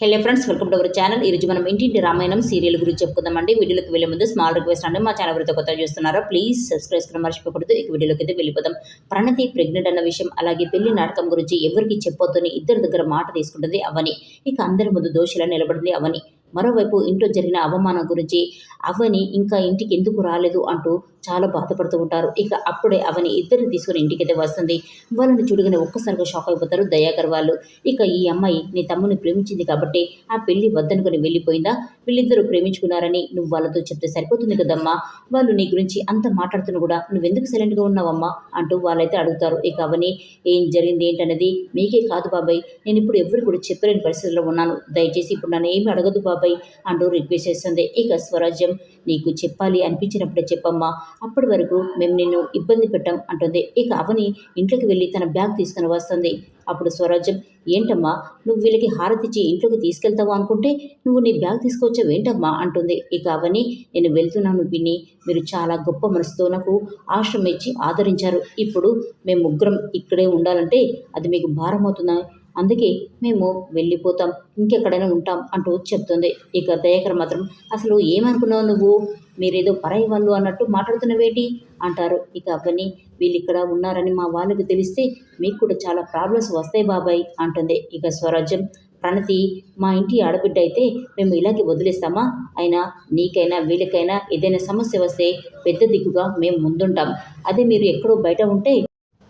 Hello friends welcome to our channel. ఈరోజు మనం ఇంటింటి రామాయణం సీరియల్ గురించి చెప్పుకుందామండి. వీడియోకి వెళ్ళే ముందు స్మాల్ రిక్వెస్ట్ అండి. మా ఛానల్ ఎవరైతే కొత్తగా చూస్తున్నారో ప్లీజ్ సబ్స్క్రైబ్ చేసుకుని మర్చిపోకూడదు. ఇక వీడియోలోకి అయితే వెళ్ళిపోదాం. ప్రణతి ప్రెగ్నెంట్ అన్న విషయం అలాగే పెళ్ళి నాటకం గురించి ఎవరికి చెప్పొద్దని ఇద్దరి దగ్గర మాట తీసుకుంటుంది అవని. ఇక అందరి ముందు దోషిలా నిలబడింది అవని. మరోవైపు ఇంట్లో జరిగిన అవమానం గురించి అవని ఇంకా ఇంటికి ఎందుకు రాలేదు అంటూ చాలా బాధపడుతూ ఉంటారు. ఇక అప్పుడే అవని ఇద్దరిని తీసుకుని ఇంటికైతే వస్తుంది. వాళ్ళని చూడగానే ఒక్కసారిగా షాక్ అయిపోతారు దయాకర్ వాళ్ళు. ఇక ఈ అమ్మాయి నీ తమ్ముని ప్రేమించింది కాబట్టి ఆ పెళ్ళి వద్దనుకుని వెళ్ళిపోయిందా? వీళ్ళిద్దరూ ప్రేమించుకున్నారని నువ్వు వాళ్ళతో చెప్తే సరిపోతుంది కదమ్మా. వాళ్ళు నీ గురించి అంత మాట్లాడుతున్నా కూడా నువ్వెందుకు సైలెంట్గా ఉన్నావమ్మా అంటూ వాళ్ళైతే అడుగుతారు. ఇక అవని ఏం జరిగింది ఏంటనేది మీకే కాదు బాబాయ్. నేను ఇప్పుడు ఎవరు కూడా చెప్పలేని పరిస్థితిలో ఉన్నాను. దయచేసి ఇప్పుడు నన్ను ఏమి అడగదు బాబాయ్ అంటూ రిక్వెస్ట్ చేస్తుంది. ఇక స్వరాజ్యం నీకు చెప్పాలి అనిపించినప్పుడే చెప్పమ్మా. అప్పటి వరకు మేము నిన్ను ఇబ్బంది పెట్టాం అంటుంది. ఇక అవని ఇంట్లోకి వెళ్ళి తన బ్యాగ్ తీసుకుని వస్తుంది. అప్పుడు స్వరాజ్యం ఏంటమ్మా నువ్వు వీళ్ళకి హారతిచ్చి ఇంట్లోకి తీసుకెళ్తావు అనుకుంటే నువ్వు నీ బ్యాగ్ తీసుకొచ్చావు ఏంటమ్మా అంటుంది. ఇక అవని నేను వెళ్తున్నాను విని మీరు చాలా గొప్ప మనసుతో నాకు ఆశ్రమం ఇచ్చి ఆదరించారు. ఇప్పుడు మేము ముగ్గురం ఇక్కడే ఉండాలంటే అది మీకు భారం అవుతుందా? అందుకే మేము వెళ్ళిపోతాం ఇంకెక్కడైనా ఉంటాం అంటూ చెప్తుంది. ఇక దయాకర్ మాత్రం అసలు ఏమనుకున్నావు నువ్వు? మీరేదో పరాయి వాళ్ళు అన్నట్టు మాట్లాడుతున్నవేటి? అంటారు. ఇక అవన్నీ వీళ్ళు ఇక్కడ ఉన్నారని మా వాళ్ళకి తెలిస్తే మీకు కూడా చాలా ప్రాబ్లమ్స్ వస్తాయి బాబాయ్ అంటుంది. ఇక స్వరాజ్యం ప్రణతి మా ఇంటి ఆడబిడ్డ అయితే మేము ఇలాగే వదిలేస్తామా? అయినా నీకైనా వీళ్ళకైనా ఏదైనా సమస్య వస్తే పెద్ద దిగుగా మేము ముందుంటాం. అదే మీరు ఎక్కడో బయట ఉంటే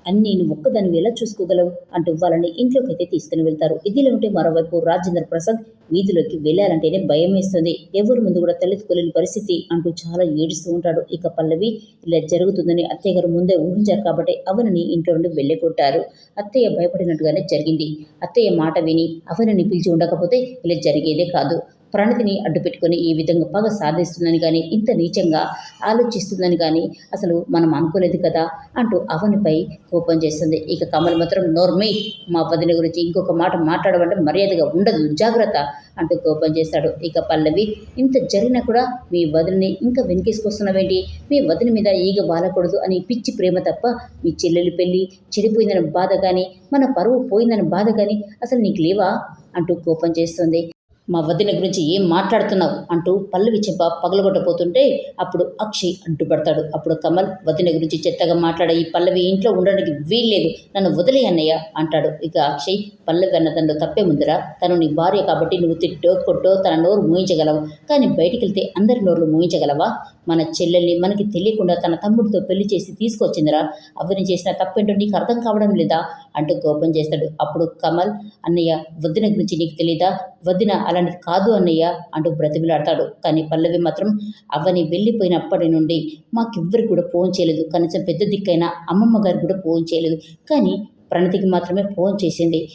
అన్నీ నువ్వు ఒక్కదాన్ని ఎలా చూసుకోగలవు? అంటూ వాళ్ళని ఇంట్లోకి అయితే తీసుకుని వెళ్తారు. ఇదిలో ఉంటే మరోవైపు రాజేంద్ర ప్రసాద్ వీధిలోకి వెళ్ళాలంటేనే భయం వేస్తుంది ఎవరి ముందు కూడా తలెత్తుకోలేని పరిస్థితి అంటూ చాలా ఏడుస్తూ ఉంటాడు. ఇక పల్లవి ఇలా జరుగుతుందని అత్తయ్య గారు ముందే ఊహించారు కాబట్టి అవనిని ఇంట్లో నుండి వెళ్ళగొట్టారు. అత్తయ్య భయపడినట్టుగానే జరిగింది. అత్తయ్య మాట విని అవనిని పిలిచి ఉండకపోతే ఇలా జరిగేదే కాదు. ప్రణతిని అడ్డుపెట్టుకొని ఈ విధంగా పగ సాధిస్తుందని కానీ ఇంత నీచంగా ఆలోచిస్తుందని కానీ అసలు మనం అనుకోలేదు కదా అంటూ అవనిపై కోపం చేస్తుంది. ఇక కమల్ మాత్రం నోర్మై మా వదిన గురించి ఇంకొక మాట మాట్లాడమంటే మర్యాదగా ఉండదు జాగ్రత్త అంటూ కోపం చేస్తాడు. ఇక పల్లవి ఇంత జరిగినా కూడా మీ వదిలిని ఇంకా వెనికేసుకొస్తున్నావేంటి? మీ వదిన మీద ఈగ వాలకూడదు అని పిచ్చి ప్రేమ తప్ప మీ చెల్లెలు పెళ్ళి చెడిపోయిందని బాధ కానీ మన పరువు పోయిందని బాధ కానీ అసలు నీకు లేవా? అంటూ కోపం చేస్తుంది. మా వదిన గురించి ఏం మాట్లాడుతున్నావు అంటూ పల్లవి చెంప పగలగొట్టపోతుంటే అప్పుడు అక్షయ్ అంటుపడతాడు అప్పుడు కమల్ వదిన గురించి చెత్తగా మాట్లాడే ఈ పల్లవి ఇంట్లో ఉండడానికి వీల్లేదు. నన్ను వదిలే అన్నయ్య అంటాడు. ఇక అక్షయ్ పల్లవి అన్న తనలో తప్పే ముందరా. తను నీ భార్య కాబట్టి నువ్వు తిట్టో కొట్టో తన నోరు మూయించగలవు. కానీ బయటికి వెళ్తే అందరి నోర్లు మూయించగలవా? మన చెల్లెల్ని మనకి తెలియకుండా తన తమ్ముడితో పెళ్ళి చేసి తీసుకొచ్చిందిరా. అవని చేసిన తప్పేంటో నీకు అర్థం కావడం లేదా? అంటూ కోపం చేస్తాడు. అప్పుడు కమల్ అన్నయ్య వదిన గురించి నీకు తెలీదా? వదిన అలాంటిది కాదు అన్నయ్య అంటూ బ్రతిమిలాడతాడు. కానీ పల్లవి మాత్రం అవని వెళ్ళిపోయినప్పటి నుండి మాకెవ్వరికి కూడా ఫోన్ చేయలేదు. కనీసం పెద్ద దిక్కైనా అమ్మమ్మ గారు కూడా ఫోన్ చేయలేదు. కానీ ప్రణతికి మాత్రమే ఫోన్ చేసింది.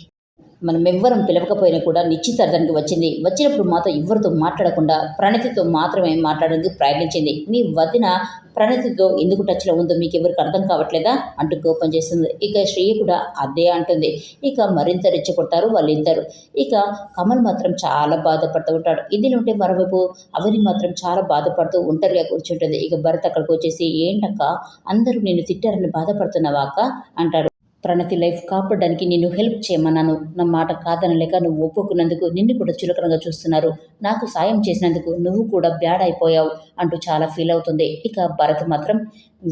మనం ఎవ్వరం పిలవకపోయినా కూడా నిశ్చితార్థానికి వచ్చింది. వచ్చినప్పుడు మాతో ఎవరితో మాట్లాడకుండా ప్రణతితో మాత్రమే మాట్లాడడానికి ప్రయత్నించింది. మీ వదిన ప్రణతితో ఎందుకు టచ్లో ఉందో మీకు ఎవరికి అర్థం కావట్లేదా? అంటూ కోపం చేస్తుంది. ఇక శ్రేయ కూడా అదే అంటుంది. ఇక మరింత రెచ్చగొట్టారు వాళ్ళిద్దరు ఇక కమల్ మాత్రం చాలా బాధపడుతూ ఉంటాడు. ఇది ఉంటే మరోవైపు అవని మాత్రం చాలా బాధపడుతూ ఒంటరిగా కూర్చుంటుంది. ఇక భరత్ అక్కడికి వచ్చేసి ఏంటక్క? అందరూ నేను తిట్టారని బాధపడుతున్నావా అక్క? అంటాడు. ప్రణతి లైఫ్ కాపాడడానికి నిన్ను హెల్ప్ చేయమన్నాను. నా మాట కాదనలేక నువ్వు ఒప్పుకున్నందుకు నిన్ను కూడా చులకనగా చూస్తున్నారు. నాకు సాయం చేసినందుకు నువ్వు కూడా బ్యాడ్ అయిపోయావు అంటూ చాలా ఫీల్ అవుతుంది. ఇక భరత్ మాత్రం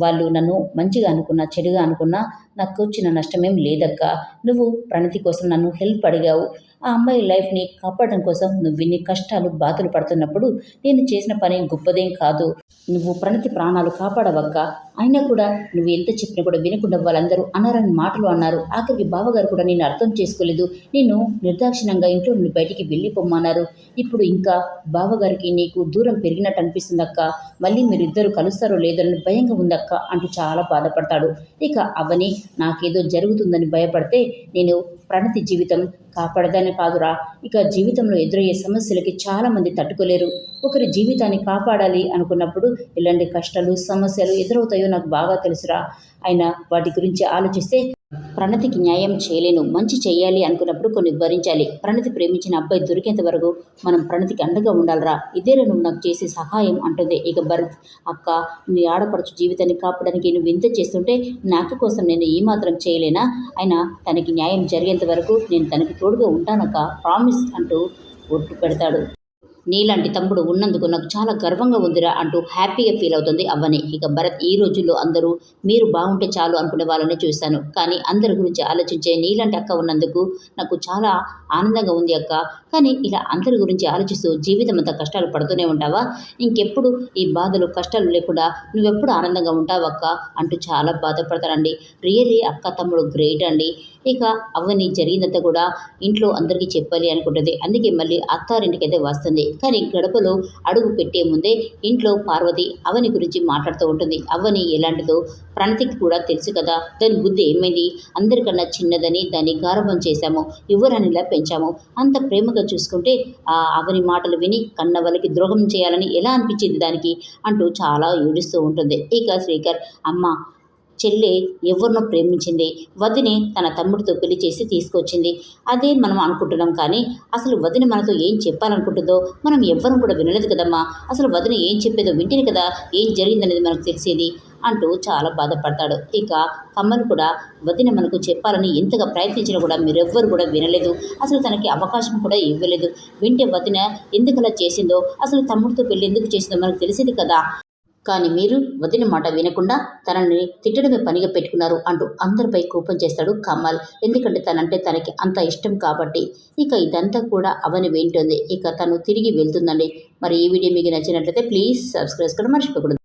వాళ్ళు నన్ను మంచిగా అనుకున్నా చెడుగా అనుకున్నా నాకు వచ్చిన నష్టమేం లేదక్క. నువ్వు ప్రణతి కోసం నన్ను హెల్ప్ అడిగావు. ఆ అమ్మాయి లైఫ్ని కాపాడడం కోసం నువ్వు ఇన్ని కష్టాలు బాధలు పడుతున్నప్పుడు నేను చేసిన పని గొప్పదేం కాదు. నువ్వు ప్రణతి ప్రాణాలు కాపాడవక్క. అయినా కూడా నువ్వు ఎంత చెప్పినా కూడా వినకుండా వాళ్ళందరూ అన్నారని మాటలు అన్నారు. ఆఖరికి బావగారు కూడా నేను అర్థం చేసుకోలేదు. నేను నిర్దాక్షిణంగా ఇంట్లో నుండి బయటికి వెళ్ళిపోమ్మన్నారు. ఇప్పుడు ఇంకా బావగారికి నీకు దూరం పెరిగినట్టు అనిపిస్తుంది అక్క మళ్ళీ మీరిద్దరు కలుస్తారో లేదని భయంగా ఉందక్క అంటూ చాలా బాధపడతాడు. ఇక అవని నాకేదో జరుగుతుందని భయపడితే నేను ప్రణతి జీవితం కాపాడదనే కాదురా. ఇక జీవితంలో ఎదురయ్యే సమస్యలకి చాలామంది తట్టుకోలేరు. ఒకరి జీవితాన్ని కాపాడాలి అనుకున్నప్పుడు ఇలాంటి కష్టాలు సమస్యలు ఎదురవుతాయో నాకు బాగా తెలుసురా. అయినా వాటి గురించి ఆలోచిస్తే ప్రణతికి న్యాయం చేయలేను మంచి చేయాలి అనుకున్నప్పుడు కొన్ని భరించాలి. ప్రణతి ప్రేమించిన అబ్బాయి దొరికేంత వరకు మనం ప్రణతికి అండగా ఉండాలిరా. ఇదేరా నువ్వు నాకు చేసే సహాయం అంటుంది. ఇక భరత్ అక్క నీ ఆడపడుచు జీవితాన్ని కాపాడడానికి నువ్వు ఇంత చేస్తుంటే నాకు కోసం నేను ఏమాత్రం చేయలేనా? అయినా తనకి న్యాయం జరిగేంత వరకు నేను తనకి తోడుగా ఉంటానక్క ప్రామిస్ అంటూ ఒట్టు పెడతాడు. నీలాంటి తమ్ముడు ఉన్నందుకు నాకు చాలా గర్వంగా ఉందిరా అంటూ హ్యాపీగా ఫీల్ అవుతుంది అవ్వని. ఇక భరత్ ఈ రోజుల్లో అందరూ మీరు బాగుంటే చాలు అనుకునే వాళ్ళని చూశాను. కానీ అందరి గురించి ఆలోచించే నీలాంటి అక్క ఉన్నందుకు నాకు చాలా ఆనందంగా ఉంది అక్క. కానీ ఇలా అందరి గురించి ఆలోచిస్తూ జీవితం అంతా కష్టాలు పడుతూనే ఉంటావా? ఇంకెప్పుడు ఈ బాధలు కష్టాలు లేకుండా నువ్వెప్పుడు ఆనందంగా ఉంటావా అక్క? అంటూ చాలా బాధపడతారండి. రియలీ అక్క తమ్ముడు గ్రేట్ అండి. ఇక అవని జరిగినంత కూడా ఇంట్లో అందరికీ చెప్పాలి అనుకుంటుంది. అందుకే మళ్ళీ అత్తారింటికి అయితే వస్తుంది. కానీ గడపలో అడుగు పెట్టే ముందే ఇంట్లో పార్వతి అవని గురించి మాట్లాడుతూ ఉంటుంది. అవని ఎలాంటిదో ప్రణతికి కూడా తెలుసు కదా. దాని బుద్ధి ఏమైంది? అందరికన్నా చిన్నదని దాన్ని గారభం చేశాము. యువరానిలా పెంచాము. అంత ప్రేమగా చూసుకుంటే ఆ అవని మాటలు విని కన్నవలకి ద్రోహం చేయాలని ఎలా అనిపించింది దానికి? అంటూ చాలా ఏడుస్తూ ఉంటుంది. ఇక శ్రీకర్ అమ్మ చెల్లె ఎవరినో ప్రేమించింది. వదిని తన తమ్ముడితో పెళ్ళి చేసి తీసుకొచ్చింది. అదే మనం అనుకుంటున్నాం కానీ అసలు వదిన మనతో ఏం చెప్పాలనుకుంటుందో మనం ఎవ్వరం కూడా వినలేదు కదమ్మా. అసలు వదిన ఏం చెప్పేదో వింటేనే కదా ఏం జరిగిందనేది మనకు తెలిసేది అంటూ చాలా బాధపడతాడు. ఇక కమ్మలు కూడా వదిన మనకు చెప్పాలని ఎంతగా ప్రయత్నించినా కూడా మీరెవ్వరు కూడా వినలేదు. అసలు తనకి అవకాశం కూడా ఇవ్వలేదు. వింటే వదిన ఎందుకలా చేసిందో అసలు తమ్ముడితో పెళ్ళి ఎందుకు చేసిందో మనకు తెలిసేది కదా. కానీ మీరు వదిన మాట వినకుండా తనని తిట్టడమే పనిగా పెట్టుకున్నారు అంటూ అందరిపై కోపం చేస్తాడు కమల్. ఎందుకంటే తనంటే తనకి అంత ఇష్టం కాబట్టి. ఇక ఇదంతా కూడా అవని వింటుంది. ఇక తను తిరిగి వెళ్తుందండి. మరి ఈ వీడియో మీకు నచ్చినట్లయితే ప్లీజ్ సబ్స్క్రైబ్ కూడా మర్చిపోకూడదు.